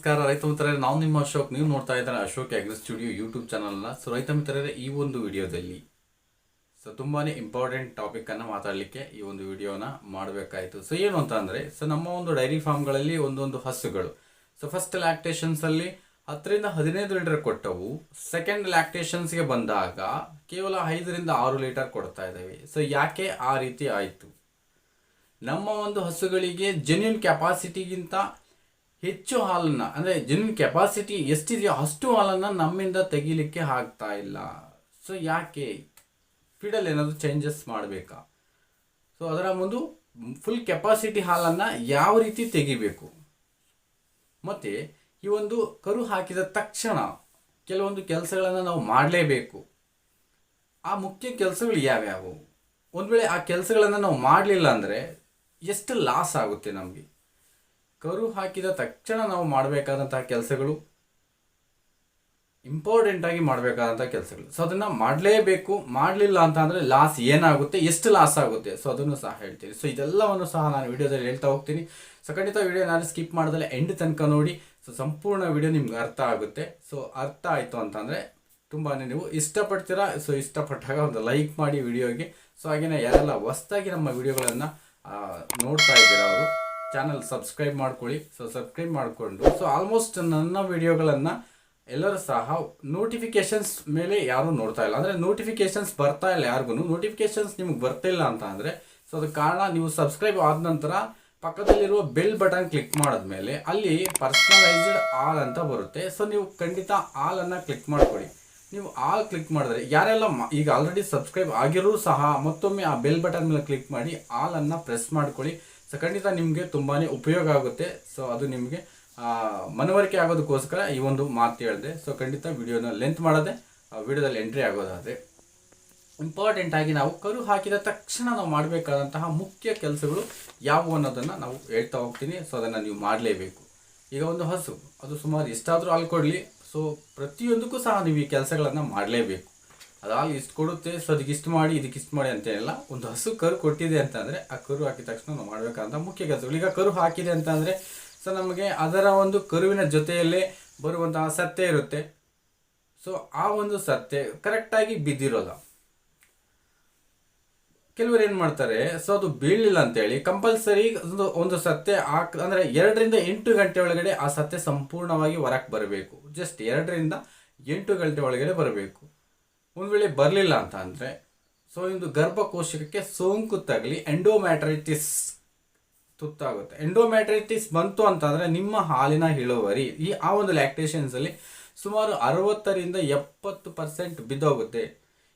ನಮಸ್ಕಾರ. ರೈತ ಮಿತ್ರರೇ, ನಾವು ನಿಮ್ಮ ಅಶೋಕ್. ನೀವು ನೋಡ್ತಾ ಇದ್ದಾರೆ ಅಶೋಕ್ ಅಗ್ರಿ ಸ್ಟುಡಿಯೋ ಯೂಟ್ಯೂಬ್ ಚಾನಲ್ನ ಸೊ ರೈತ ಮಿತ್ರರೇ, ಈ ಒಂದು ವಿಡಿಯೋದಲ್ಲಿ ಸೊ ತುಂಬಾ ಇಂಪಾರ್ಟೆಂಟ್ ಟಾಪಿಕನ್ನು ಮಾತಾಡಲಿಕ್ಕೆ ಈ ಒಂದು ವಿಡಿಯೋನ ಮಾಡಬೇಕಾಯಿತು. ಸೊ ಏನು ಅಂತ ಅಂದರೆ ಸೊ ನಮ್ಮ ಒಂದು ಡೈರಿ ಫಾರ್ಮ್ಗಳಲ್ಲಿ ಒಂದೊಂದು ಹಸುಗಳು. ಸೊ ಫಸ್ಟ್ ಲ್ಯಾಕ್ಟೇಷನ್ಸಲ್ಲಿ ಹತ್ತರಿಂದ ಹದಿನೈದು ಲೀಟರ್ ಕೊಟ್ಟವು. ಸೆಕೆಂಡ್ ಲ್ಯಾಕ್ಟೇಷನ್ಸ್ಗೆ ಬಂದಾಗ ಕೇವಲ ಐದರಿಂದ ಆರು ಲೀಟರ್ ಕೊಡ್ತಾ ಇದ್ದಾವೆ. ಸೊ ಯಾಕೆ ಆ ರೀತಿ ಆಯಿತು? ನಮ್ಮ ಒಂದು ಹಸುಗಳಿಗೆ ಜೆನ್ಯೂನ್ ಕೆಪಾಸಿಟಿಗಿಂತ ಹೆಚ್ಚು ಹಾಲನ್ನು, ಅಂದರೆ ಜೆನ್ಯೂನ್ ಕೆಪಾಸಿಟಿ ಎಷ್ಟಿದೆಯೋ ಅಷ್ಟು ಹಾಲನ್ನು ನಮ್ಮಿಂದ ತೆಗಿಲಿಕ್ಕೆ ಆಗ್ತಾ ಇಲ್ಲ. ಸೊ ಯಾಕೆ? ಫೀಡಲ್ಲಿ ಏನಾದರೂ ಚೇಂಜಸ್ ಮಾಡಬೇಕಾ? ಸೊ ಅದರ ಒಂದು ಫುಲ್ ಕೆಪಾಸಿಟಿ ಹಾಲನ್ನು ಯಾವ ರೀತಿ ತೆಗಿಬೇಕು? ಮತ್ತು, ಈ ಒಂದು ಕರು ಹಾಕಿದ ತಕ್ಷಣ ಕೆಲವೊಂದು ಕೆಲಸಗಳನ್ನು ನಾವು ಮಾಡಲೇಬೇಕು. ಆ ಮುಖ್ಯ ಕೆಲಸಗಳು ಯಾವ್ಯಾವು? ಒಂದು ವೇಳೆ ಆ ಕೆಲಸಗಳನ್ನು ನಾವು ಮಾಡಲಿಲ್ಲ ಅಂದರೆ, ಎಷ್ಟು ಲಾಸ್ ಆಗುತ್ತೆ ನಮಗೆ? ಕರು ಹಾಕಿದ ತಕ್ಷಣ ನಾವು ಮಾಡಬೇಕಾದಂತಹ ಕೆಲಸಗಳು ಇಂಪಾರ್ಟೆಂಟ್ ಆಗಿ ಮಾಡಬೇಕಾದಂಥ ಕೆಲಸಗಳು. ಸೊ ಅದನ್ನು ಮಾಡಲೇಬೇಕು, ಮಾಡಲಿಲ್ಲ ಅಂತ ಅಂದರೆ ಲಾಸ್ ಏನಾಗುತ್ತೆ, ಎಷ್ಟು ಲಾಸ್ ಆಗುತ್ತೆ? ಸೊ ಅದನ್ನು ಸಹ ಹೇಳ್ತೀನಿ. ಸೊ ಇದೆಲ್ಲವನ್ನು ಸಹ ನಾನು ವಿಡಿಯೋದಲ್ಲಿ ಹೇಳ್ತಾ ಹೋಗ್ತೀನಿ. ಸೊ ಖಂಡಿತ ವಿಡಿಯೋ ನಾನು ಸ್ಕಿಪ್ ಮಾಡಿದ್ರೆ ಎಂಡ್ ತನಕ ನೋಡಿ. ಸೊ ಸಂಪೂರ್ಣ ವಿಡಿಯೋ ನಿಮ್ಗೆ ಅರ್ಥ ಆಗುತ್ತೆ. ಸೊ ಅರ್ಥ ಆಯಿತು ಅಂತಂದರೆ ತುಂಬಾ ನೀವು ಇಷ್ಟಪಡ್ತೀರಾ? ಸೊ ಇಷ್ಟಪಟ್ಟಾಗ ಒಂದು ಲೈಕ್ ಮಾಡಿ ವಿಡಿಯೋಗೆ. ಸೊ ಹಾಗೆಯೇ ಯಾರೆಲ್ಲ ಹೊಸ್ದಾಗಿ ನಮ್ಮ ವಿಡಿಯೋಗಳನ್ನು ನೋಡ್ತಾ ಇದ್ದೀರಾ ಅವರು ಚಾನಲ್ ಸಬ್ಸ್ಕ್ರೈಬ್ ಮಾಡ್ಕೊಳ್ಳಿ. ಸೊ ಸಬ್ಸ್ಕ್ರೈಬ್ ಮಾಡಿಕೊಂಡು. ಸೊ ಆಲ್ಮೋಸ್ಟ್ ನನ್ನ ವಿಡಿಯೋಗಳನ್ನು ಎಲ್ಲರೂ ಸಹ ನೋಟಿಫಿಕೇಶನ್ಸ್ ಮೇಲೆ ಯಾರೂ ನೋಡ್ತಾ ಇಲ್ಲ. ಅಂದರೆ ನೋಟಿಫಿಕೇಶನ್ಸ್ ಬರ್ತಾ ಇಲ್ಲ ಯಾರಿಗೂ ನೋಟಿಫಿಕೇಶನ್ಸ್ ನಿಮ್ಗೆ ಬರ್ತಿಲ್ಲ ಅಂತ ಅಂದರೆ ಸೊ ಅದಕ್ಕೆ ಕಾರಣ ನೀವು ಸಬ್ಸ್ಕ್ರೈಬ್ ಆದ ನಂತರ ಪಕ್ಕದಲ್ಲಿರುವ ಬೆಲ್ ಬಟನ್ ಕ್ಲಿಕ್ ಮಾಡಿದ್ಮೇಲೆ ಅಲ್ಲಿ ಪರ್ಸನಲೈಸ್ಡ್ ಆಲ್ ಅಂತ ಬರುತ್ತೆ. ಸೊ ನೀವು ಖಂಡಿತ ಆಲನ್ನು ಕ್ಲಿಕ್ ಮಾಡ್ಕೊಳ್ಳಿ. ನೀವು ಆಲ್ ಕ್ಲಿಕ್ ಮಾಡಿದ್ರೆ, ಯಾರೆಲ್ಲ ಈಗ ಆಲ್ರೆಡಿ ಸಬ್ಸ್ಕ್ರೈಬ್ ಆಗಿರೂ ಸಹ ಮತ್ತೊಮ್ಮೆ ಆ ಬೆಲ್ ಬಟನ್ ಮೇಲೆ ಕ್ಲಿಕ್ ಮಾಡಿ ಆಲನ್ನು ಪ್ರೆಸ್ ಮಾಡ್ಕೊಳ್ಳಿ. ಸೊ ಖಂಡಿತ ನಿಮಗೆ ತುಂಬಾ ಉಪಯೋಗ ಆಗುತ್ತೆ. ಸೊ ಅದು ನಿಮಗೆ ಮನವರಿಕೆ ಆಗೋದಕ್ಕೋಸ್ಕರ ಈ ಒಂದು ಮಾತು ಹೇಳಿದೆ. ಸೊ ಖಂಡಿತ ವಿಡಿಯೋನ ಲೆಂತ್ ಮಾಡದೆ ವಿಡಿಯೋದಲ್ಲಿ ಎಂಟ್ರಿ ಆಗೋದಾದರೆ. ಇಂಪಾರ್ಟೆಂಟ್ ಆಗಿ ನಾವು ಕರು ಹಾಕಿದ ತಕ್ಷಣ ನಾವು ಮಾಡಬೇಕಾದಂತಹ ಮುಖ್ಯ ಕೆಲಸಗಳು ಯಾವುವು ಅನ್ನೋದನ್ನು ನಾವು ಹೇಳ್ತಾ ಹೋಗ್ತೀನಿ. ಸೊ ಅದನ್ನು ನೀವು ಮಾಡಲೇಬೇಕು. ಈಗ ಒಂದು ಹಸು. ಅದು ಸುಮಾರು ಎಷ್ಟಾದರೂ ಹಾಲು ಕೊಡಲಿ. ಸೊ ಪ್ರತಿಯೊಂದಕ್ಕೂ ಸಹ ನೀವು ಈ ಕೆಲಸಗಳನ್ನು ಮಾಡಲೇಬೇಕು. ಅದು ಹಾಲು ಇಷ್ಟು ಕೊಡುತ್ತೆ, ಸೊ ಅದಕ್ಕೆ ಇಷ್ಟು ಮಾಡಿ, ಇದಕ್ಕೆ ಇಷ್ಟು ಮಾಡಿ ಅಂತ ಹೇಳಲ್ಲ. ಒಂದು ಹಸು ಕರು ಕೊಟ್ಟಿದೆ ಅಂತಂದರೆ ಆ ಕರು ಹಾಕಿದ ತಕ್ಷಣ ನಾವು ಮಾಡಬೇಕಾದಂಥ ಮುಖ್ಯ ಕೆಲಸಗಳು. ಈಗ ಕರು ಹಾಕಿದೆ ಅಂತಂದರೆ, ಸೊ ನಮಗೆ ಅದರ ಒಂದು ಕರುವಿನ ಜೊತೆಯಲ್ಲೇ ಬರುವಂತಹ ಸತ್ತೆ ಇರುತ್ತೆ. ಸೊ ಆ ಒಂದು ಸತ್ತೆ ಕರೆಕ್ಟಾಗಿ ಬಿದ್ದಿರೋಲ್ಲ ಕೆಲವರು ಏನು ಮಾಡ್ತಾರೆ, ಸೊ ಅದು ಬೀಳಲಿಲ್ಲ ಅಂತೇಳಿ ಕಂಪಲ್ಸರಿ ಒಂದು ಒಂದು ಸತ್ತೆ ಹಾಕ್, ಅಂದರೆ ಎರಡರಿಂದ ಎಂಟು ಗಂಟೆ ಒಳಗಡೆ ಆ ಸತ್ತೆ ಸಂಪೂರ್ಣವಾಗಿ ಹೊರಕ್ಕೆ ಬರಬೇಕು. ಜಸ್ಟ್ ಎರಡರಿಂದ ಎಂಟು ಗಂಟೆ ಒಳಗಡೆ ಬರಬೇಕು. ಒಂದು ವೇಳೆ ಬರಲಿಲ್ಲ ಅಂತ ಅಂದರೆ, ಸೊ ಒಂದು ಗರ್ಭಕೋಶಕ್ಕೆ ಸೋಂಕು ತಗಲಿ ಎಂಡೋಮ್ಯಾಟ್ರೈಟಿಸ್ ತುತ್ತಾಗುತ್ತೆ. ಎಂಡೋಮ್ಯಾಟ್ರೈಟಿಸ್ ಬಂತು ಅಂತಂದರೆ ನಿಮ್ಮ ಹಾಲಿನ ಇಳುವರಿ ಈ ಆ ಒಂದು ಲ್ಯಾಕ್ಟೇಷನ್ಸಲ್ಲಿ ಸುಮಾರು ಅರವತ್ತರಿಂದ ಎಪ್ಪತ್ತು ಪರ್ಸೆಂಟ್ ಬಿದ್ದೋಗುತ್ತೆ.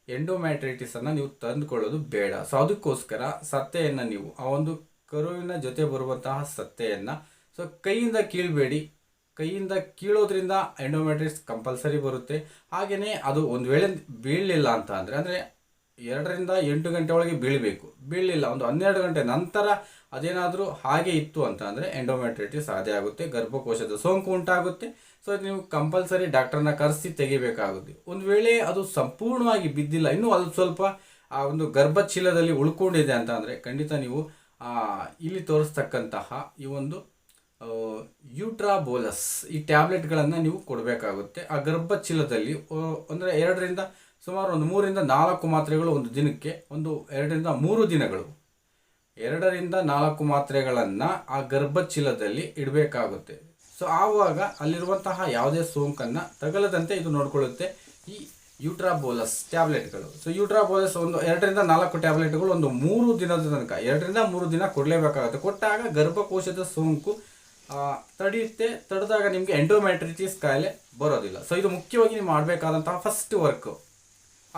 ಎಂಡೋಮ್ಯಾಟ್ರೈಟಿಸನ್ನು ನೀವು ತಂದುಕೊಳ್ಳೋದು ಬೇಡ. ಸೊ ಅದಕ್ಕೋಸ್ಕರ ಸತ್ತೆಯನ್ನು ನೀವು, ಆ ಒಂದು ಕರುವಿನ ಜೊತೆ ಬರುವಂತಹ ಸತ್ತೆಯನ್ನು, ಸೊ ಕೈಯಿಂದ ಕೀಳಬೇಡಿ. ಕೈಯಿಂದ ಕೀಳೋದ್ರಿಂದ ಎಂಡೋಮೆಟ್ರಿಕ್ಸ್ ಕಂಪಲ್ಸರಿ ಬರುತ್ತೆ. ಹಾಗೆಯೇ ಅದು ಒಂದು ವೇಳೆ ಬೀಳಲಿಲ್ಲ ಅಂತ ಅಂದರೆ ಅಂದರೆ ಎರಡರಿಂದ ಎಂಟು ಗಂಟೆ ಒಳಗೆ ಬೀಳಬೇಕು. ಬೀಳಲಿಲ್ಲ, ಒಂದು ಹನ್ನೆರಡು ಗಂಟೆ ನಂತರ ಅದೇನಾದರೂ ಹಾಗೆ ಇತ್ತು ಅಂತ ಅಂದರೆ ಎಂಡೋಮೆಟ್ರಿಟಿಸ್ ಅದೇ ಆಗುತ್ತೆ, ಗರ್ಭಕೋಶದ ಸೋಂಕು ಉಂಟಾಗುತ್ತೆ. ಸೊ ನೀವು ಕಂಪಲ್ಸರಿ ಡಾಕ್ಟರ್ನ ಕರೆಸಿ ತೆಗಿಬೇಕಾಗುತ್ತೆ. ಒಂದು ವೇಳೆ ಅದು ಸಂಪೂರ್ಣವಾಗಿ ಬಿದ್ದಿಲ್ಲ, ಇನ್ನೂ ಅದು ಸ್ವಲ್ಪ, ಆ ಒಂದು ಗರ್ಭಚೀಲದಲ್ಲಿ ಉಳ್ಕೊಂಡಿದೆ ಅಂತ ಖಂಡಿತ ನೀವು ಇಲ್ಲಿ ತೋರಿಸ್ತಕ್ಕಂತಹ ಈ ಒಂದು ಯೂಟ್ರಾಬೋಲಸ್ ಈ ಟ್ಯಾಬ್ಲೆಟ್ಗಳನ್ನು ನೀವು ಕೊಡಬೇಕಾಗುತ್ತೆ. ಆ ಗರ್ಭಚೀಲದಲ್ಲಿ ಅಂದರೆ ಎರಡರಿಂದ ಸುಮಾರು ಒಂದು ಮೂರಿಂದ ನಾಲ್ಕು ಮಾತ್ರೆಗಳು ಒಂದು ದಿನಕ್ಕೆ, ಒಂದು ಎರಡರಿಂದ ಮೂರು ದಿನಗಳು. ಎರಡರಿಂದ ನಾಲ್ಕು ಮಾತ್ರೆಗಳನ್ನು ಆ ಗರ್ಭಚೀಲದಲ್ಲಿ ಇಡಬೇಕಾಗುತ್ತೆ. ಸೊ ಆವಾಗ ಅಲ್ಲಿರುವಂತಹ ಯಾವುದೇ ಸೋಂಕನ್ನು ತಗಲದಂತೆ ಇದು ನೋಡಿಕೊಳ್ಳುತ್ತೆ ಈ ಯೂಟ್ರಾಬೋಲಸ್ ಟ್ಯಾಬ್ಲೆಟ್ಗಳು ಸೊ ಯೂಟ್ರಾಬೋಲಸ್ ಒಂದು ಎರಡರಿಂದ ನಾಲ್ಕು ಟ್ಯಾಬ್ಲೆಟ್ಗಳು ಒಂದು ಮೂರು ದಿನದ ತನಕ, ಎರಡರಿಂದ ಮೂರು ದಿನ ಕೊಡಲೇಬೇಕಾಗುತ್ತೆ. ಕೊಟ್ಟಾಗ ಗರ್ಭಕೋಶದ ಸೋಂಕು ತಡೆಯುತ್ತೆ ತಡೆದಾಗ ನಿಮಗೆ ಎಂಡೋಮ್ಯಾಟ್ರಿಟಿಸ್ ಕಾಯಿಲೆ ಬರೋದಿಲ್ಲ. ಸೊ ಇದು ಮುಖ್ಯವಾಗಿ ನೀವು ಮಾಡಬೇಕಾದಂತಹ ಫಸ್ಟ್ ವರ್ಕ್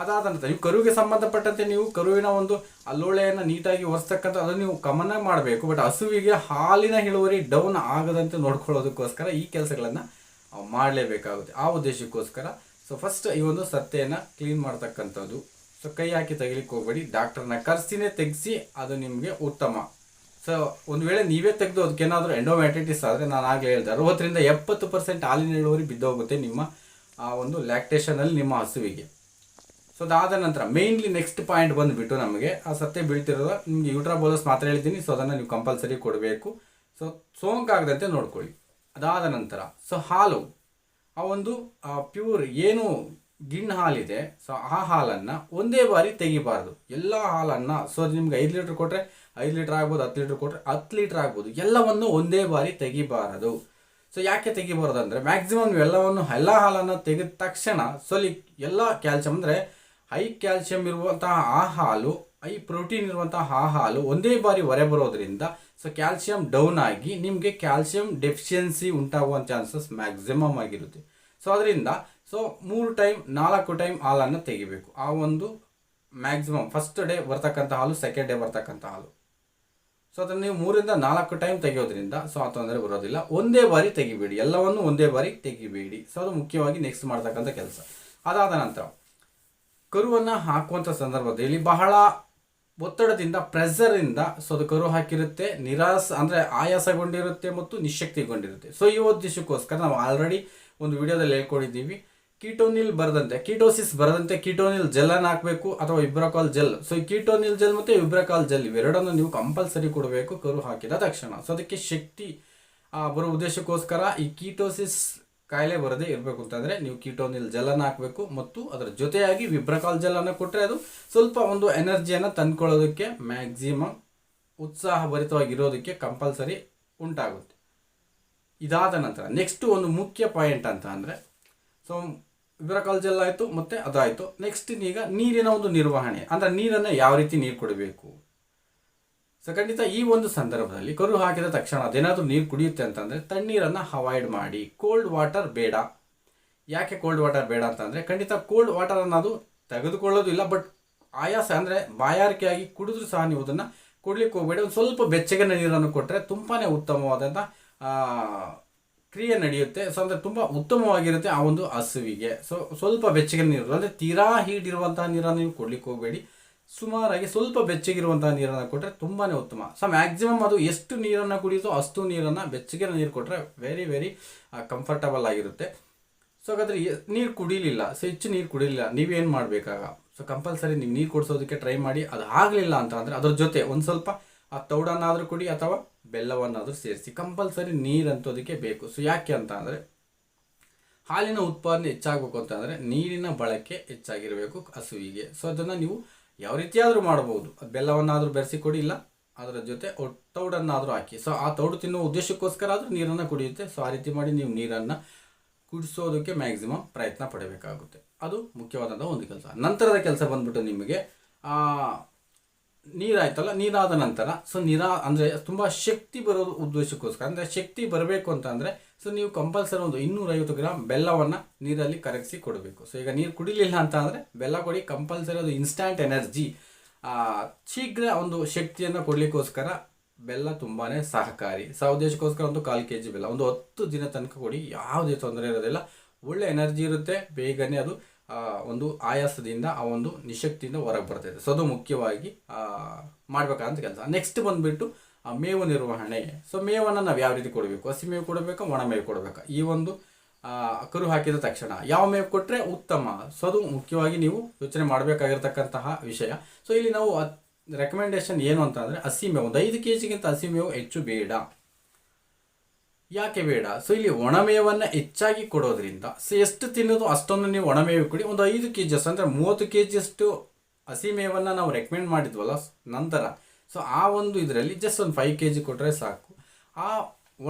ಅದಾದ ನಂತರ, ನೀವು ಕರುವಿಗೆ ಸಂಬಂಧಪಟ್ಟಂತೆ ನೀವು ಕರುವಿನ ಒಂದು ಅಲ್ಲೋಳೆಯನ್ನು ನೀಟಾಗಿ ಒರೆಸ್ತಕ್ಕಂಥ ಅದನ್ನು ನೀವು ಗಮನ ಮಾಡಬೇಕು. ಬಟ್ ಹಸುವಿಗೆ ಹಾಲಿನ ಇಳುವರಿ ಡೌನ್ ಆಗದಂತೆ ನೋಡ್ಕೊಳ್ಳೋದಕ್ಕೋಸ್ಕರ ಈ ಕೆಲಸಗಳನ್ನು ಮಾಡಲೇಬೇಕಾಗುತ್ತೆ. ಆ ಉದ್ದೇಶಕ್ಕೋಸ್ಕರ. ಸೊ ಫಸ್ಟ್ ಈ ಒಂದು ಸತ್ತೆಯನ್ನು ಕ್ಲೀನ್ ಮಾಡ್ತಕ್ಕಂಥದ್ದು. ಸೊ ಕೈ ಹಾಕಿ ತೆಗಿಲಿಕ್ಕೆ ಹೋಗಬೇಡಿ. ಡಾಕ್ಟರ್ನ ಕರ್ಸಿನೇ ತೆಗೆಸಿ, ಅದು ನಿಮಗೆ ಉತ್ತಮ. ಸೊ ಒಂದು ವೇಳೆ ನೀವೇ ತೆಗೆದು ಅದಕ್ಕೇನಾದರೂ ಎಂಡೋಮ್ಯಾಟೈಟಿಸ್ ಆದರೆ ನಾನು ಆಗಲೇ ಹೇಳಿದೆ. ಅರವತ್ತರಿಂದ ಎಪ್ಪತ್ತು ಪರ್ಸೆಂಟ್ ಹಾಲಿನ ಇಳುವರಿ ಬಿದ್ದೋಗುತ್ತೆ ನಿಮ್ಮ, ಆ ಒಂದು ಲ್ಯಾಕ್ಟೇಷನಲ್ಲಿ ನಿಮ್ಮ ಹಸುವಿಗೆ. ಸೊ ಅದಾದ ನಂತರ ಮೇಯ್ನ್ಲಿ ನೆಕ್ಸ್ಟ್ ಪಾಯಿಂಟ್ ಬಂದುಬಿಟ್ಟು ನಮಗೆ ಆ ಸತ್ತೆ ಬೀಳ್ತಿರೋದು, ನಿಮಗೆ ಯೂಟ್ರಾಬೋಲಸ್ ಮಾತ್ರ ಹೇಳ್ತೀನಿ ಸೊ ಅದನ್ನು ನೀವು ಕಂಪಲ್ಸರಿ ಕೊಡಬೇಕು. ಸೊ ಸೋಂಕಾಗದಂತೆ ನೋಡ್ಕೊಳ್ಳಿ. ಅದಾದ ನಂತರ ಸೊ ಹಾಲು. ಆ ಒಂದು ಪ್ಯೂರ್ ಏನು ಗಿಣ್ಣು ಹಾಲಿದೆ ಸೊ ಆ ಹಾಲನ್ನು ಒಂದೇ ಬಾರಿ ತೆಗಿಬಾರ್ದು. ಎಲ್ಲ ಹಾಲನ್ನು ಸೊ ನಿಮ್ಗೆ ಐದು ಲೀಟ್ರ್ ಕೊಟ್ಟರೆ ಐದು ಲೀಟ್ರ್ ಆಗ್ಬೋದು, ಹತ್ತು ಲೀಟ್ರ್ ಕೊಟ್ಟರೆ ಹತ್ತು ಲೀಟ್ರ್ ಆಗ್ಬೋದು. ಎಲ್ಲವನ್ನು ಒಂದೇ ಬಾರಿ ತೆಗಿಬಾರದು. ಸೊ ಯಾಕೆ ತೆಗಿಬಾರದು ಅಂದರೆ ಮ್ಯಾಕ್ಸಿಮಮ್ ಎಲ್ಲವನ್ನು ಎಲ್ಲ ಹಾಲನ್ನು ತೆಗೆದ ತಕ್ಷಣ ಸೊಲಿ ಎಲ್ಲ ಕ್ಯಾಲ್ಸಿಯಂ ಅಂದರೆ ಹೈ ಕ್ಯಾಲ್ಸಿಯಂ ಇರುವಂತಹ ಆ ಹಾಲು ಹೈ ಪ್ರೋಟೀನ್ ಇರುವಂತಹ ಆ ಹಾಲು ಒಂದೇ ಬಾರಿ ಹೊರೆ ಬರೋದ್ರಿಂದ ಸೊ ಕ್ಯಾಲ್ಸಿಯಂ ಡೌನ್ ಆಗಿ ನಿಮಗೆ ಕ್ಯಾಲ್ಸಿಯಂ ಡೆಫಿಷಿಯನ್ಸಿ ಉಂಟಾಗುವ ಚಾನ್ಸಸ್ ಮ್ಯಾಕ್ಸಿಮಮ್ ಆಗಿರುತ್ತೆ. ಸೊ ಅದರಿಂದ ಸೊ ಮೂರು ಟೈಮ್ ನಾಲ್ಕು ಟೈಮ್ ಹಾಲನ್ನು ತೆಗಿಬೇಕು. ಆ ಒಂದು ಮ್ಯಾಕ್ಸಿಮಮ್ ಫಸ್ಟ್ ಡೇ ಬರ್ತಕ್ಕಂಥ ಹಾಲು ಸೆಕೆಂಡ್ ಡೇ ಬರ್ತಕ್ಕಂಥ ಹಾಲು. ಸೊ ಅದನ್ನು ನೀವು ಮೂರಿಂದ ನಾಲ್ಕು ಟೈಮ್ ತೆಗೆಯೋದ್ರಿಂದ ಸೊ ಆ ತೊಂದರೆ ಬರೋದಿಲ್ಲ. ಒಂದೇ ಬಾರಿ ತೆಗಿಬೇಡಿ. ಎಲ್ಲವನ್ನು ಒಂದೇ ಬಾರಿ ತೆಗಿಬೇಡಿ. ಸೊ ಅದು ಮುಖ್ಯವಾಗಿ ನೆಕ್ಸ್ಟ್ ಮಾಡ್ತಕ್ಕಂಥ ಕೆಲಸ. ಅದಾದ ನಂತರ, ಕರುವನ್ನು ಹಾಕುವಂಥ ಸಂದರ್ಭದಲ್ಲಿ ಬಹಳ ಒತ್ತಡದಿಂದ ಪ್ರೆಸರಿಂದ ಸೊ ಅದು ಕರು ಹಾಕಿರುತ್ತೆ. ನಿರಾಸ ಅಂದರೆ ಆಯಾಸಗೊಂಡಿರುತ್ತೆ ಮತ್ತು ನಿಶಕ್ತಿಗೊಂಡಿರುತ್ತೆ. ಸೊ ಈ ಉದ್ದೇಶಕ್ಕೋಸ್ಕರ ನಾವು ಆಲ್ರೆಡಿ ಒಂದು ವಿಡಿಯೋದಲ್ಲಿ ಹೇಳ್ಕೊಂಡಿದ್ದೀವಿ. ಕೀಟೋನಿಲ್ ಬರದಂತೆ, ಕೀಟೋಸಿಸ್ ಬರದಂತೆ ಕೀಟೋನಿಲ್ ಜೆಲ್ ಅನ್ನು ಹಾಕಬೇಕು ಅಥವಾ ಇಬ್ರಕಾಲ್ ಜೆಲ್? ಸೊ ಈ ಕೀಟೋನಿಲ್ ಜೆಲ್ ಮತ್ತು ಇಬ್ರಕಾಲ್ ಜೆಲ್ ಇವೆರಡನ್ನು ನೀವು ಕಂಪಲ್ಸರಿ ಕೊಡಬೇಕು, ಕರು ಹಾಕಿದ ತಕ್ಷಣ. ಸೊ ಅದಕ್ಕೆ ಶಕ್ತಿ ಬರೋ ಉದ್ದೇಶಕ್ಕೋಸ್ಕರ ಈ ಕೀಟೋಸಿಸ್ ಕಾಯಿಲೆ ಬರದೇ ಇರಬೇಕು ಅಂತಂದರೆ ನೀವು ಕೀಟೋನಿಲ್ ಜೆಲ್ಲನ್ನು ಹಾಕಬೇಕು ಮತ್ತು ಅದರ ಜೊತೆಯಾಗಿ ವಿಬ್ರಕಾಲ್ ಜೆಲ್ಲನ್ನು ಕೊಟ್ಟರೆ ಅದು ಸ್ವಲ್ಪ ಒಂದು ಎನರ್ಜಿಯನ್ನು ತಂದ್ಕೊಳ್ಳೋದಕ್ಕೆ ಮ್ಯಾಕ್ಸಿಮಮ್ ಉತ್ಸಾಹಭರಿತವಾಗಿರೋದಕ್ಕೆ ಕಂಪಲ್ಸರಿ ಉಂಟಾಗುತ್ತೆ. ಇದಾದ ನಂತರ ನೆಕ್ಸ್ಟು ಒಂದು ಮುಖ್ಯ ಪಾಯಿಂಟ್ ಅಂತ ಅಂದರೆ ಸೊ ಇವರ ಜೆಲ್ ಆಯಿತು, ಮತ್ತು ಅದಾಯಿತು. ನೆಕ್ಸ್ಟ್ ಈಗ ನೀರಿನ ಒಂದು ನಿರ್ವಹಣೆ. ಅಂದರೆ ನೀರನ್ನು ಯಾವ ರೀತಿ ನೀರು ಕೊಡಬೇಕು? ಸೊ ಖಂಡಿತ ಈ ಒಂದು ಸಂದರ್ಭದಲ್ಲಿ ಕರು ಹಾಕಿದ ತಕ್ಷಣ ಅದೇನಾದರೂ ನೀರು ಕುಡಿಯುತ್ತೆ ಅಂತಂದರೆ ತಣ್ಣೀರನ್ನು ಅವಾಯ್ಡ್ ಮಾಡಿ. ಕೋಲ್ಡ್ ವಾಟರ್ ಬೇಡ. ಯಾಕೆ ಕೋಲ್ಡ್ ವಾಟರ್ ಬೇಡ ಅಂತಂದರೆ ಖಂಡಿತ ಕೋಲ್ಡ್ ವಾಟರ್ ಅನ್ನೋದು ತೆಗೆದುಕೊಳ್ಳೋದು ಇಲ್ಲ ಬಟ್ ಆಯಾಸ ಅಂದರೆ ಬಾಯಾರಿಕೆಯಾಗಿ ಕುಡಿದ್ರೂ ಸಹ ನೀವು ಅದನ್ನು ಕೊಡಲಿಕ್ಕೆ ಹೋಗಬೇಡಿ. ಒಂದು ಸ್ವಲ್ಪ ಬೆಚ್ಚಗಿನ ನೀರನ್ನು ಕೊಟ್ಟರೆ ತುಂಬಾ ಉತ್ತಮವಾದಂಥ ಕ್ರಿಯೆ ನಡೆಯುತ್ತೆ. ಸೊ ಅಂದರೆ ತುಂಬ ಉತ್ತಮವಾಗಿರುತ್ತೆ ಆ ಒಂದು ಹಸುವಿಗೆ. ಸೊ ಸ್ವಲ್ಪ ಬೆಚ್ಚಗಿನ ನೀರು ಅಂದರೆ ತೀರಾ ಹೀಟ್ ಇರುವಂತಹ ನೀರನ್ನು ನೀವು ಕೊಡ್ಲಿಕ್ಕೆ ಹೋಗಬೇಡಿ. ಸುಮಾರಾಗಿ ಸ್ವಲ್ಪ ಬೆಚ್ಚಗಿರುವಂತಹ ನೀರನ್ನು ಕೊಟ್ಟರೆ ತುಂಬಾ ಉತ್ತಮ. ಸೊ ಮ್ಯಾಕ್ಸಿಮಮ್ ಅದು ಎಷ್ಟು ನೀರನ್ನು ಕುಡಿಯುತ್ತೋ ಅಷ್ಟು ನೀರನ್ನು ಬೆಚ್ಚಗಿನ ನೀರು ಕೊಟ್ಟರೆ ವೆರಿ ವೆರಿ ಕಂಫರ್ಟಬಲ್ ಆಗಿರುತ್ತೆ. ಸೊ ಹಾಗಾದರೆ ನೀರು ಕುಡಿಲಿಲ್ಲ. ಸೊ ಹೆಚ್ಚು ನೀರು ಕುಡಿಲಿಲ್ಲ. ನೀವೇನು ಮಾಡಬೇಕಾಗ? ಸೊ ಕಂಪಲ್ಸರಿ ನೀವು ನೀರು ಕೊಡಿಸೋದಕ್ಕೆ ಟ್ರೈ ಮಾಡಿ. ಅದು ಆಗಲಿಲ್ಲ ಅಂತ ಅಂದರೆ ಅದ್ರ ಜೊತೆ ಒಂದು ಸ್ವಲ್ಪ, ಆ, ತೌಡನ್ನಾದರೂ ಕುಡಿ ಅಥವಾ ಬೆಲ್ಲವನ್ನಾದರೂ ಸೇರಿಸಿ, ಕಂಪಲ್ಸರಿ ನೀರು ಅದಕ್ಕೆ ಬೇಕು. ಸೊ ಯಾಕೆ ಅಂತ ಅಂದರೆ, ಹಾಲಿನ ಉತ್ಪಾದನೆ ಹೆಚ್ಚಾಗಬೇಕು ಅಂತಂದರೆ ನೀರಿನ ಬಳಕೆ ಹೆಚ್ಚಾಗಿರಬೇಕು ಹಸುವಿಗೆ. ಸೊ ಅದನ್ನು ನೀವು ಯಾವ ರೀತಿಯಾದರೂ ಮಾಡ್ಬೋದು. ಬೆಲ್ಲವನ್ನಾದರೂ ಬೆರೆಸಿ ಕೊಡಿ, ಇಲ್ಲ ಅದರ ಜೊತೆ ತೌಡನ್ನಾದರೂ ಹಾಕಿ. ಸೊ ಆ ತೌಡು ತಿನ್ನುವ ಉದ್ದೇಶಕ್ಕೋಸ್ಕರ ಆದರೂ ನೀರನ್ನು ಕುಡಿಯುತ್ತೆ. ಸೊ ಆ ರೀತಿ ಮಾಡಿ ನೀವು ನೀರನ್ನು ಕುಡಿಸೋದಕ್ಕೆ ಮ್ಯಾಕ್ಸಿಮಮ್ ಪ್ರಯತ್ನ ಪಡಬೇಕಾಗುತ್ತೆ. ಅದು ಮುಖ್ಯವಾದಂಥ ಒಂದು ಕೆಲಸ. ನಂತರದ ಕೆಲಸ ಬಂದ್ಬಿಟ್ಟು ನಿಮಗೆ ನೀರಾಯ್ತಲ್ಲ, ನೀರಾದ ನಂತರ ಸೊ ನೀರಾ, ಅಂದರೆ ತುಂಬ ಶಕ್ತಿ ಬರೋ ಉದ್ದೇಶಕ್ಕೋಸ್ಕರ, ಅಂದರೆ ಶಕ್ತಿ ಬರಬೇಕು ಅಂತ ಅಂದರೆ ಸೊ ನೀವು ಕಂಪಲ್ಸರಿ ಒಂದು ಇನ್ನೂರೈವತ್ತು ಗ್ರಾಮ್ ಬೆಲ್ಲವನ್ನು ನೀರಲ್ಲಿ ಕರಗಿಸಿ ಕೊಡಬೇಕು. ಸೊ ಈಗ ನೀರು ಕುಡಿಲಿಲ್ಲ ಅಂತ ಅಂದರೆ, ಬೆಲ್ಲ ಕೊಡಿ ಕಂಪಲ್ಸರಿ ಅದು ಇನ್ಸ್ಟ್ಯಾಂಟ್ ಎನರ್ಜಿ ಶೀಘ್ರ ಒಂದು ಶಕ್ತಿಯನ್ನು ಕೊಡಲಿಕ್ಕೋಸ್ಕರ ಬೆಲ್ಲ ತುಂಬಾ ಸಹಕಾರಿ. ಸೊ ಉದ್ದೇಶಕ್ಕೋಸ್ಕರ ಒಂದು ಕಾಲು ಕೆ ಜಿ ಬೆಲ್ಲ, ಒಂದು ಹತ್ತು ದಿನ ತನಕ ಕೊಡಿ, ಯಾವುದೇ ತೊಂದರೆ ಇರೋದಿಲ್ಲ. ಒಳ್ಳೆ ಎನರ್ಜಿ ಇರುತ್ತೆ, ಬೇಗನೆ ಅದು ಒಂದು ಆಯಾಸದಿಂದ, ಆ ಒಂದು ನಿಶಕ್ತಿಯಿಂದ ಹೊರಗೆ ಬರ್ತೈತೆ ಸೊ ಅದು ಮುಖ್ಯವಾಗಿ ಮಾಡಬೇಕಾದಂಥ ಕೆಲಸ. ನೆಕ್ಸ್ಟ್ ಬಂದುಬಿಟ್ಟು ಮೇವು ನಿರ್ವಹಣೆ. ಸೊ ಮೇವನ್ನು ನಾವು ಯಾವ ರೀತಿ ಕೊಡಬೇಕು? ಹಸಿ ಮೇವು ಕೊಡಬೇಕಾ, ಒಣ ಮೇವು ಕೊಡಬೇಕಾ? ಈ ಒಂದು ಕರು ಹಾಕಿದ ತಕ್ಷಣ. ಯಾವ ಮೇವು ಕೊಟ್ಟರೆ ಉತ್ತಮ? ಸೊ ಅದು ಮುಖ್ಯವಾಗಿ ನೀವು ಯೋಚನೆ ಮಾಡಬೇಕಾಗಿರ್ತಕ್ಕಂತಹ ವಿಷಯ. ಸೊ ಇಲ್ಲಿ ನಾವು ರೆಕಮೆಂಡೇಶನ್ ಏನು ಅಂತ ಅಂದರೆ ಹಸಿ ಮೇವು. ಒಂದು ಐದು ಕೆ ಜಿಗಿಂತ ಹಸಿ ಮೇವು ಹೆಚ್ಚು ಬೇಡ. ಯಾಕೆ ಬೇಡ? ಸೊ ಇಲ್ಲಿ ಒಣಮೇವನ್ನು ಹೆಚ್ಚಾಗಿ ಕೊಡೋದ್ರಿಂದ ಸೊ ಎಷ್ಟು ತಿನ್ನೋದು ಅಷ್ಟೊಂದು ನೀವು ಒಣಮೇವು ಕೊಡಿ, ಒಂದು ಐದು ಕೆ ಜಿಯಷ್ಟು ಅಂದರೆ ಮೂವತ್ತು ಕೆ ಜಿಯಷ್ಟು ಹಸಿ ನಾವು ರೆಕಮೆಂಡ್ ಮಾಡಿದ್ವಲ್ಲ ನಂತರ. ಸೊ ಆ ಒಂದು ಇದರಲ್ಲಿ ಜಸ್ಟ್ ಒಂದು ಫೈವ್ ಕೆ ಜಿ ಕೊಟ್ಟರೆ ಸಾಕು. ಆ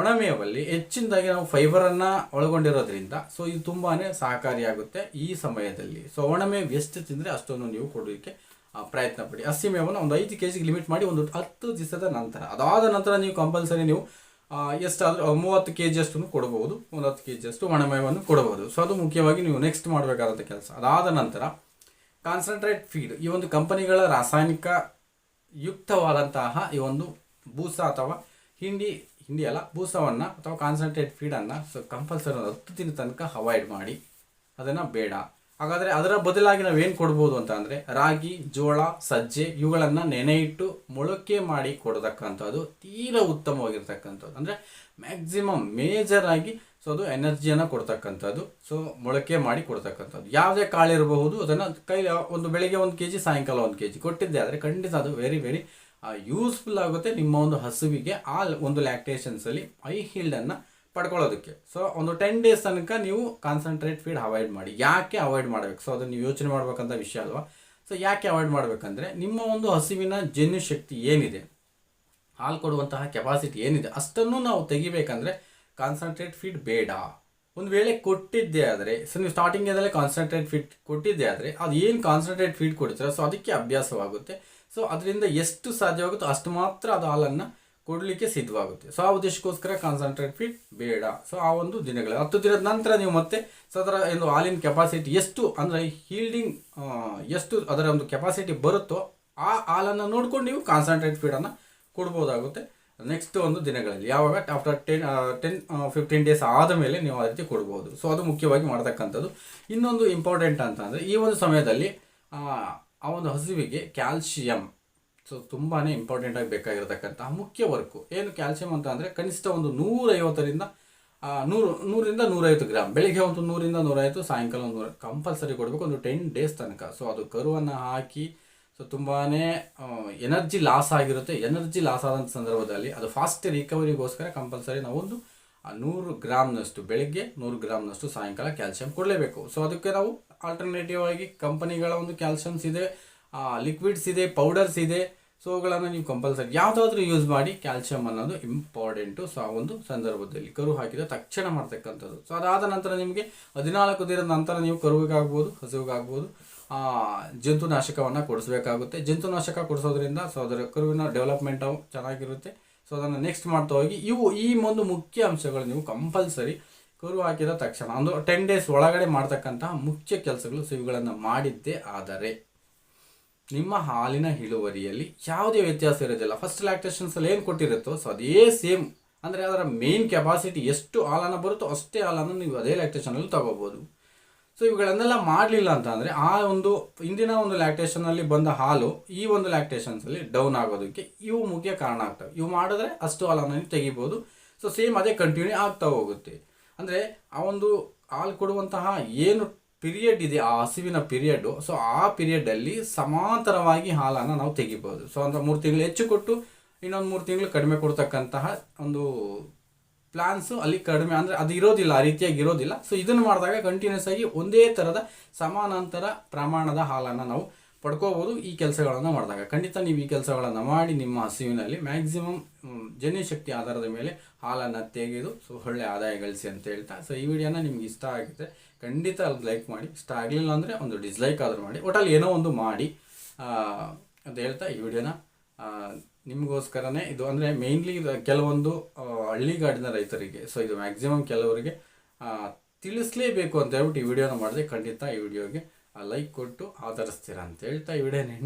ಒಣಮೇವಲ್ಲಿ ಹೆಚ್ಚಿನದಾಗಿ ನಾವು ಫೈಬರನ್ನು ಒಳಗೊಂಡಿರೋದ್ರಿಂದ ಸೊ ಇದು ತುಂಬಾ ಸಹಕಾರಿಯಾಗುತ್ತೆ ಈ ಸಮಯದಲ್ಲಿ. ಸೊ ಒಣಮೇವು ಎಷ್ಟು ತಿಂದರೆ ಅಷ್ಟೊಂದು ನೀವು ಕೊಡೋದಕ್ಕೆ ಪ್ರಯತ್ನ ಪಡಿ. ಹಸಿ ಮೇವನ್ನು ಒಂದು ಐದು ಕೆ ಜಿಗೆ ಲಿಮಿಟ್ ಮಾಡಿ ಒಂದು ಹತ್ತು ದಿವಸದ ನಂತರ. ಅದಾದ ನಂತರ ನೀವು ಕಂಪಲ್ಸರಿ ನೀವು ಎಷ್ಟಾದರೂ ಮೂವತ್ತು ಕೆ ಜಿಯಷ್ಟು ಕೊಡಬಹುದು. ಒಂದು ಹತ್ತು ಕೆ ಜಿಯಷ್ಟು ಒಣಮೇವನ್ನು ಕೊಡಬಹುದು. ಸೊ ಅದು ಮುಖ್ಯವಾಗಿ ನೀವು ನೆಕ್ಸ್ಟ್ ಮಾಡಬೇಕಾದಂಥ ಕೆಲಸ. ಅದಾದ ನಂತರ ಕಾನ್ಸಂಟ್ರೇಟ್ ಫೀಡ್ ಈ ಒಂದು ಕಂಪನಿಗಳ ರಾಸಾಯನಿಕ ಯುಕ್ತವಾದಂತಹ ಈ ಒಂದು ಬೂಸ ಅಥವಾ ಹಿಂಡಿ ಹಿಂಡಿ ಅಲ್ಲ, ಬೂಸವನ್ನು ಅಥವಾ ಕಾನ್ಸಂಟ್ರೇಟ್ ಫೀಡನ್ನು ಸೊ ಕಂಪಲ್ಸರಿ ಒಂದು ಹತ್ತು ದಿನ ತನಕ ಅವಾಯ್ಡ್ ಮಾಡಿ, ಅದನ್ನು ಬೇಡ. ಹಾಗಾದರೆ ಅದರ ಬದಲಾಗಿ ನಾವು ಏನು ಕೊಡ್ಬೋದು ಅಂತ ಅಂದರೆ ರಾಗಿ, ಜೋಳ, ಸಜ್ಜೆ ಇವುಗಳನ್ನು ನೆನೆ ಇಟ್ಟು ಮೊಳಕೆ ಮಾಡಿ ಕೊಡತಕ್ಕಂಥದ್ದು, ತೀರ ಉತ್ತಮವಾಗಿರ್ತಕ್ಕಂಥದ್ದು. ಅಂದರೆ ಮ್ಯಾಕ್ಸಿಮಮ್ ಮೇಜರ್ ಆಗಿ ಸೊ ಅದು ಎನರ್ಜಿಯನ್ನು ಕೊಡ್ತಕ್ಕಂಥದ್ದು. ಸೊ ಮೊಳಕೆ ಮಾಡಿ ಕೊಡ್ತಕ್ಕಂಥದ್ದು. ಯಾವುದೇ ಕಾಳಿರಬಹುದು ಅದನ್ನು ಕೈ ಒಂದು ಬೆಳಿಗ್ಗೆ ಒಂದು ಕೆ ಜಿ ಸಾಯಂಕಾಲ ಒಂದು ಕೆ ಜಿ ಕೊಟ್ಟಿದ್ದೆ. ಆದರೆ ಖಂಡಿತ ಅದು ವೆರಿ ವೆರಿ ಯೂಸ್ಫುಲ್ ಆಗುತ್ತೆ ನಿಮ್ಮ ಒಂದು ಹಸುವಿಗೆ. ಆ ಒಂದು ಲ್ಯಾಕ್ಟೇಷನ್ಸಲ್ಲಿ ಐ ಹೀಲ್ಡನ್ನು ಪಡ್ಕೊಳ್ಳೋದಕ್ಕೆ. ಸೊ ಒಂದು ಟೆನ್ ಡೇಸ್ ತನಕ ನೀವು ಕಾನ್ಸಂಟ್ರೇಟ್ ಫೀಡ್ ಅವಾಯ್ಡ್ ಮಾಡಿ. ಯಾಕೆ ಅವಾಯ್ಡ್ ಮಾಡಬೇಕು? ಸೊ ಅದನ್ನು ನೀವು ಯೋಚನೆ ಮಾಡಬೇಕಂತ ವಿಷಯ ಅಲ್ವಾ? ಸೊ ಯಾಕೆ ಅವಾಯ್ಡ್ ಮಾಡಬೇಕಂದ್ರೆ, ನಿಮ್ಮ ಒಂದು ಹಸಿವಿನ ಜನ್ಯು ಶಕ್ತಿ ಏನಿದೆ? ಹಾಲು ಕೊಡುವಂತಹ ಕೆಪಾಸಿಟಿ ಏನಿದೆ? ಅಷ್ಟನ್ನು ನಾವು ತೆಗಿಬೇಕಂದ್ರೆ ಕಾನ್ಸಂಟ್ರೇಟ್ ಫೀಡ್ ಬೇಡ. ಒಂದು ವೇಳೆ ಕೊಟ್ಟಿದ್ದೆ ಆದರೆ ಸೊ ನೀವು ಸ್ಟಾರ್ಟಿಂಗಿಂದಲೇ ಕಾನ್ಸಂಟ್ರೇಟ್ ಫೀಡ್ ಕೊಟ್ಟಿದ್ದೆ ಆದರೆ, ಅದು ಏನು ಕಾನ್ಸಂಟ್ರೇಟ್ ಫೀಡ್ ಕೊಡ್ತೀರ ಸೊ ಅದಕ್ಕೆ ಅಭ್ಯಾಸವಾಗುತ್ತೆ. ಸೊ ಅದರಿಂದ ಎಷ್ಟು ಸಾಧ್ಯವಾಗುತ್ತೋ ಅಷ್ಟು ಮಾತ್ರ ಅದು ಹಾಲನ್ನು ಕೊಡಲಿಕ್ಕೆ ಸಿದ್ಧವಾಗುತ್ತೆ. ಸೊ ಆ ಉದ್ದೇಶಕ್ಕೋಸ್ಕರ ಕಾನ್ಸಂಟ್ರೇಟ್ ಫೀಡ್ ಬೇಡ. ಸೊ ಆ ಒಂದು ದಿನಗಳಲ್ಲಿ ಹತ್ತು ದಿನದ ನಂತರ ನೀವು ಮತ್ತೆ ಸೊ ಅದರ ಒಂದು ಹಾಲಿನ ಕೆಪಾಸಿಟಿ ಎಷ್ಟು ಅಂದರೆ ಹೀಲ್ಡಿಂಗ್ ಎಷ್ಟು ಅದರ ಒಂದು ಕೆಪಾಸಿಟಿ ಬರುತ್ತೋ ಆ ಹಾಲನ್ನು ನೋಡ್ಕೊಂಡು ನೀವು ಕಾನ್ಸಂಟ್ರೇಟ್ ಫೀಡನ್ನು ಕೊಡ್ಬೋದಾಗುತ್ತೆ. ನೆಕ್ಸ್ಟ್ ಒಂದು ದಿನಗಳಲ್ಲಿ ಯಾವಾಗ after ten ten fifteen days ಆದ ಮೇಲೆ ನೀವು ಆ ರೀತಿ ಕೊಡ್ಬೋದು. ಸೊ ಅದು ಮುಖ್ಯವಾಗಿ ಮಾಡ್ತಕ್ಕಂಥದ್ದು. ಇನ್ನೊಂದು ಇಂಪಾರ್ಟೆಂಟ್ ಅಂತ ಅಂದರೆ ಈ ಒಂದು ಸಮಯದಲ್ಲಿ, ಆ ಒಂದು ಹಸುವಿಗೆ ಕ್ಯಾಲ್ಶಿಯಂ ಸೊ ತುಂಬಾ ಇಂಪಾರ್ಟೆಂಟಾಗಿ ಬೇಕಾಗಿರತಕ್ಕಂತಹ ಮುಖ್ಯ ವರ್ಕು ಏನು ಕ್ಯಾಲ್ಸಿಯಂ ಅಂತ ಅಂದರೆ ಕನಿಷ್ಠ ಒಂದು ನೂರೈವತ್ತರಿಂದ ನೂರು ನೂರಿಂದ ನೂರೈವತ್ತು ಗ್ರಾಮ್ ಬೆಳಿಗ್ಗೆ ಒಂದು ನೂರಿಂದ ನೂರೈವತ್ತು, ಸಾಯಂಕಾಲ ಒಂದು ನೂರ ಕಂಪಲ್ಸರಿ ಕೊಡಬೇಕು, ಒಂದು ಟೆನ್ ಡೇಸ್ ತನಕ. ಸೊ ಅದು ಕರುವನ್ನು ಹಾಕಿ ಸೊ ತುಂಬಾ ಎನರ್ಜಿ ಲಾಸ್ ಆಗಿರುತ್ತೆ. ಎನರ್ಜಿ ಲಾಸ್ ಆದಂಥ ಸಂದರ್ಭದಲ್ಲಿ ಅದು ಫಾಸ್ಟ್ ರಿಕವರಿಗೋಸ್ಕರ ಕಂಪಲ್ಸರಿ ನಾವೊಂದು ನೂರು ಗ್ರಾಮ್ನಷ್ಟು ಬೆಳಿಗ್ಗೆ, ನೂರು ಗ್ರಾಮ್ನಷ್ಟು ಸಾಯಂಕಾಲ ಕ್ಯಾಲ್ಸಿಯಂ ಕೊಡಲೇಬೇಕು. ಸೊ ಅದಕ್ಕೆ ನಾವು ಆಲ್ಟರ್ನೇಟಿವ್ ಆಗಿ ಕಂಪನಿಗಳ ಒಂದು ಕ್ಯಾಲ್ಸಿಯಮ್ಸ್ ಇದೆ. ಲಿಕ್ವಿಡ್ಸ್ ಇದೆ ಪೌಡರ್ಸ್ ಇದೆ. ಸೊ ಅವುಗಳನ್ನು ನೀವು ಕಂಪಲ್ಸರಿ ಯಾವುದಾದ್ರೂ ಯೂಸ್ ಮಾಡಿ ಕ್ಯಾಲ್ಸಿಯಂ ಅನ್ನೋದು ಇಂಪಾರ್ಟೆಂಟು ಸೊ ಆ ಒಂದು ಸಂದರ್ಭದಲ್ಲಿ ಕರು ಹಾಕಿದ ತಕ್ಷಣ ಮಾಡ್ತಕ್ಕಂಥದ್ದು. ಸೊ ಅದಾದ ನಂತರ ನಿಮಗೆ ಹದಿನಾಲ್ಕು ದಿನದ ನಂತರ ನೀವು ಕರುವಿಗಾಗ್ಬೋದು, ಹಸುವಿಗಾಗ್ಬೋದು ಜಂತುನಾಶಕವನ್ನು ಕೊಡಿಸಬೇಕಾಗುತ್ತೆ. ಜಂತುನಾಶಕ ಕೊಡಿಸೋದ್ರಿಂದ ಸೊ ಅದರ ಕರುವಿನ ಡೆವಲಪ್ಮೆಂಟ್ ಚೆನ್ನಾಗಿರುತ್ತೆ. ಸೊ ಅದನ್ನು ನೆಕ್ಸ್ಟ್ ಮಾಡ್ತಾ ಹೋಗಿ, ಇವು ಈ ಒಂದು ಮುಖ್ಯ ಅಂಶಗಳು ನೀವು ಕಂಪಲ್ಸರಿ ಕರು ಹಾಕಿದ ತಕ್ಷಣ, ಒಂದು ಟೆನ್ ಡೇಸ್ ಒಳಗಡೆ ಮಾಡ್ತಕ್ಕಂತಹ ಮುಖ್ಯ ಕೆಲಸಗಳು ಸೊ ಇವುಗಳನ್ನು ಮಾಡಿದ್ದೇ ಆದರೆ. ನಿಮ್ಮ ಹಾಲಿನ ಇಳುವರಿಯಲ್ಲಿ ಯಾವುದೇ ವ್ಯತ್ಯಾಸ ಇರೋದಿಲ್ಲ. ಫಸ್ಟ್ ಲ್ಯಾಕ್ಟೇಷನ್ಸಲ್ಲಿ ಏನು ಕೊಟ್ಟಿರುತ್ತೋ ಸೊ ಅದೇ ಸೇಮ್ ಅಂದರೆ ಅದರ ಮೇನ್ ಕೆಪಾಸಿಟಿ ಎಷ್ಟು ಹಾಲನ್ನು ಬರುತ್ತೋ ಅಷ್ಟೇ ಹಾಲನ್ನು ನೀವು ಅದೇ ಲ್ಯಾಕ್ಟೇಷನಲ್ಲಿ ತಗೋಬೋದು. ಸೊ ಇವುಗಳನ್ನೆಲ್ಲ ಮಾಡಲಿಲ್ಲ ಅಂತ ಅಂದರೆ ಆ ಒಂದು ಇಂದಿನ ಒಂದು ಲ್ಯಾಕ್ಟೇಷನಲ್ಲಿ ಬಂದ ಹಾಲು ಈ ಒಂದು ಲ್ಯಾಕ್ಟೇಷನ್ಸಲ್ಲಿ ಡೌನ್ ಆಗೋದಕ್ಕೆ ಇವು ಮುಖ್ಯ ಕಾರಣ ಆಗ್ತವೆ. ಇವು ಮಾಡಿದ್ರೆ ಅಷ್ಟು ಹಾಲನ್ನು ನೀವು ತೆಗಿಬೋದು. ಸೊ ಸೇಮ್ ಅದೇ ಕಂಟಿನ್ಯೂ ಆಗ್ತಾ ಹೋಗುತ್ತೆ. ಅಂದರೆ ಆ ಒಂದು ಹಾಲು ಕೊಡುವಂತಹ ಏನು ಪಿರಿಯಡ್ ಇದೆ, ಆ ಹಸಿವಿನ ಪಿರಿಯಡ್ ಸೊ ಆ ಪೀರಿಯಡಲ್ಲಿ ಸಮಾಂತರವಾಗಿ ಹಾಲನ್ನು ನಾವು ತೆಗಿಬೋದು ಸೊ ಅಂದರೆ ಮೂರು ತಿಂಗಳು ಹೆಚ್ಚು ಕೊಟ್ಟು ಇನ್ನೊಂದು ಮೂರು ತಿಂಗಳು ಕಡಿಮೆ ಕೊಡ್ತಕ್ಕಂತಹ ಒಂದು ಪ್ಲಾನ್ಸು ಅಲ್ಲಿ ಕಡಿಮೆ, ಅಂದರೆ ಅದು ಇರೋದಿಲ್ಲ, ಆ ರೀತಿಯಾಗಿ ಇರೋದಿಲ್ಲ. ಸೊ ಇದನ್ನು ಮಾಡಿದಾಗ ಕಂಟಿನ್ಯೂಸ್ ಆಗಿ ಒಂದೇ ಥರದ ಸಮಾನಾಂತರ ಪ್ರಮಾಣದ ಹಾಲನ್ನು ನಾವು ಪಡ್ಕೋಬೋದು ಈ ಕೆಲಸಗಳನ್ನು ಮಾಡಿದಾಗ. ಖಂಡಿತ ನೀವು ಈ ಕೆಲಸಗಳನ್ನು ಮಾಡಿ ನಿಮ್ಮ ಹಸಿವಿನಲ್ಲಿ ಮ್ಯಾಕ್ಸಿಮಮ್ ಜನ್ಯ ಶಕ್ತಿ ಆಧಾರದ ಮೇಲೆ ಹಾಲನ್ನು ತೆಗೆದು, ಸೊ ಒಳ್ಳೆ ಆದಾಯ ಗಳಿಸಿ ಅಂತ ಹೇಳ್ತಾ, ಸೊ ಈ ವಿಡಿಯೋನ ನಿಮ್ಗೆ ಇಷ್ಟ ಆಗುತ್ತೆ ಖಂಡಿತ ಅಲ್ಲಿ ಲೈಕ್ ಮಾಡಿ. ಇಷ್ಟ ಆಗಲಿಲ್ಲ ಅಂದರೆ ಒಂದು ಡಿಸ್ಲೈಕ್ ಆದರೂ ಮಾಡಿ. ಒಟ್ಟಲ್ಲಿ ಏನೋ ಒಂದು ಮಾಡಿ ಅಂತ ಹೇಳ್ತಾ ಈ ವಿಡಿಯೋನ. ನಿಮಗೋಸ್ಕರನೇ ಇದು ಅಂದರೆ ಮೇಯ್ನ್ಲಿ ಕೆಲವೊಂದು ಹಳ್ಳಿಗಾಡಿನ ರೈತರಿಗೆ, ಸೊ ಇದು ಮ್ಯಾಕ್ಸಿಮಮ್ ಕೆಲವರಿಗೆ ತಿಳಿಸ್ಲೇಬೇಕು ಅಂತ ಹೇಳ್ಬಿಟ್ಟು ಈ ವಿಡಿಯೋನ ಮಾಡಿದೆ ಖಂಡಿತ ಈ ವಿಡಿಯೋಗೆ ಲೈಕ್ ಕೊಟ್ಟು ಆಧರಿಸ್ತೀರಾ ಅಂತ ಹೇಳ್ತಾ ಈ